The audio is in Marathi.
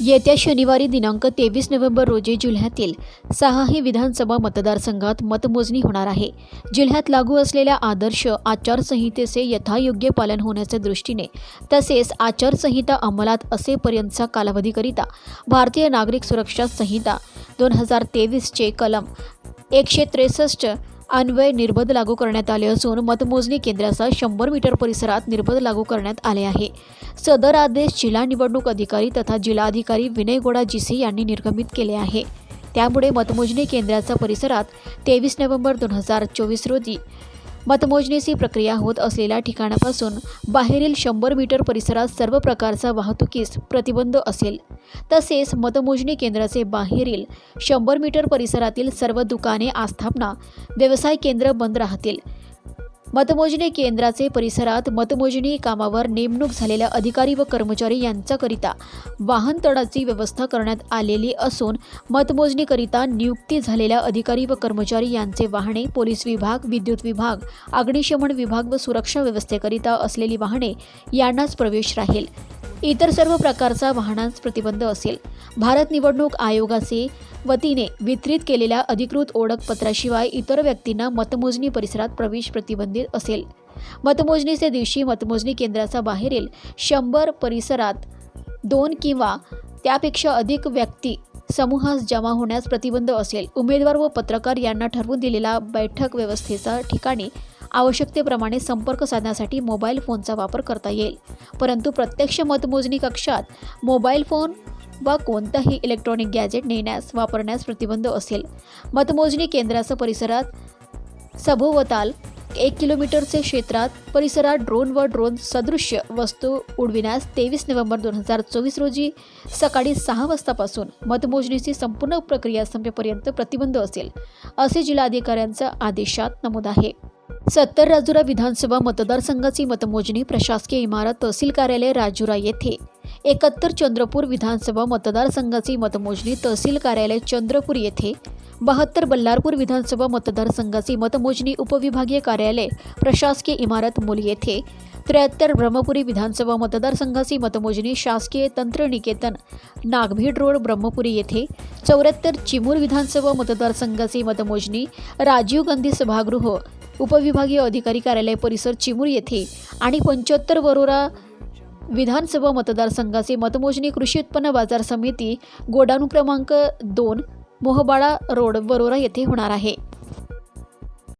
येत्या शनिवारी दिनांक तेवीस नोव्हेंबर रोजी जिल्ह्यातील सहाही विधानसभा मतदारसंघात मतमोजणी होणार आहे. जिल्ह्यात लागू असलेल्या आदर्श आचारसंहितेचे यथायोग्य पालन होण्याच्या दृष्टीने तसेच आचारसंहिता अंमलात असेपर्यंतचा कालावधीकरिता भारतीय नागरिक सुरक्षा संहिता दोन हजार तेवीसचे कलम एकशे त्रेसष्ट अन्वय निर्बंध लागू करण्यात आले असून मतमोजणी केंद्राचा शंभर मीटर परिसरात निर्बंध लागू करण्यात आले आहे. सदर आदेश जिल्हा निवडणूक अधिकारी तथा जिल्हाधिकारी विनय गोडा जीसी यांनी निर्गमित केले आहे. त्यामुळे मतमोजणी केंद्राचा परिसरात तेवीस नोव्हेंबर दोन हजार चोवीस रोजी मतमोजणीची प्रक्रिया होत असलेल्या ठिकाणापासून बाहेरील शंभर मीटर परिसरात सर्व प्रकारचा वाहतुकीस प्रतिबंध असेल. तसेच मतमोजणी केंद्राचे बाहेरील शंभर मीटर परिसरातील सर्व दुकाने आस्थापना व्यवसाय केंद्र बंद राहतील. मतमोजणी केंद्राचे परिसरात मतमोजणी कामावर नेमणूक झालेल्या अधिकारी व कर्मचारी यांच्याकरिता वाहनतळाची व्यवस्था करण्यात आलेली असून मतमोजणीकरिता नियुक्ती झालेल्या अधिकारी व कर्मचारी यांचे वाहने पोलीस विभाग विद्युत विभाग अग्निशमन विभाग व सुरक्षा व्यवस्थेकरिता असलेली वाहने यांनाच प्रवेश राहील. इतर सर्व प्रकारचा वाहनांस प्रतिबंध असेल. भारत निवडणूक आयोगाचे वतीने वितरित केलेल्या अधिकृत ओळखपत्राशिवाय इतर व्यक्तींना मतमोजणी परिसरात प्रवेश प्रतिबंधित असेल. मतमोजणीच्या दिवशी मतमोजणी केंद्राचा बाहेरील शंभर परिसरात दोन किंवा त्यापेक्षा अधिक व्यक्ती समूहास जमा होण्यास प्रतिबंध असेल. उमेदवार व पत्रकार यांना ठरवून दिलेला बैठक व्यवस्थेचा ठिकाणी आवश्यकतेप्रमाणे संपर्क साधण्यासाठी मोबाईल फोनचा वापर करता येईल. परंतु प्रत्यक्ष मतमोजणी कक्षात मोबाईल फोन वा कोणताही इलेक्ट्रॉनिक गॅजेट नेण्यास वापरण्यास प्रतिबंध असेल. मतमोजणी केंद्राचा परिसरात सभोवताल एक किलोमीटरचे क्षेत्रात परिसरात ड्रोन व ड्रोन सदृश्य वस्तू उडविण्यास तेवीस नोव्हेंबर दोन हजार चोवीस रोजी सकाळी सहा वाजतापासून मतमोजणीची संपूर्ण प्रक्रिया संपेपर्यंत प्रतिबंध असेल असे जिल्हाधिकाऱ्यांचा आदेशात नमूद आहे. सत्तर राजुरा विधानसभा मतदारसंघाची मतमोजणी प्रशासकीय इमारत तहसील कार्यालय राजुरा येथे. एकाहत्तर चंद्रपूर विधानसभा मतदारसंघाची मतमोजणी तहसील कार्यालय चंद्रपूर येथे. बहात्तर बल्लारपूर विधानसभा मतदारसंघाची मतमोजणी उपविभागीय कार्यालय प्रशासकीय इमारत मूल येथे. त्र्याहत्तर ब्रह्मपुरी विधानसभा मतदारसंघाची मतमोजणी शासकीय तंत्रनिकेतन नागभीड रोड ब्रह्मपुरी येथे. चौऱ्याहत्तर चिमूर विधानसभा मतदारसंघाची मतमोजणी राजीव गांधी सभागृह उपविभागीय अधिकारी कार्यालय परिसर चिमूर येथे आणि पंच्याहत्तर वरोरा विधानसभा मतदारसंघाचे मतमोजणी कृषी उत्पन्न बाजार समिती गोडाऊन क्रमांक दोन मोहबाळा रोड वरोरा येथे होणार आहे.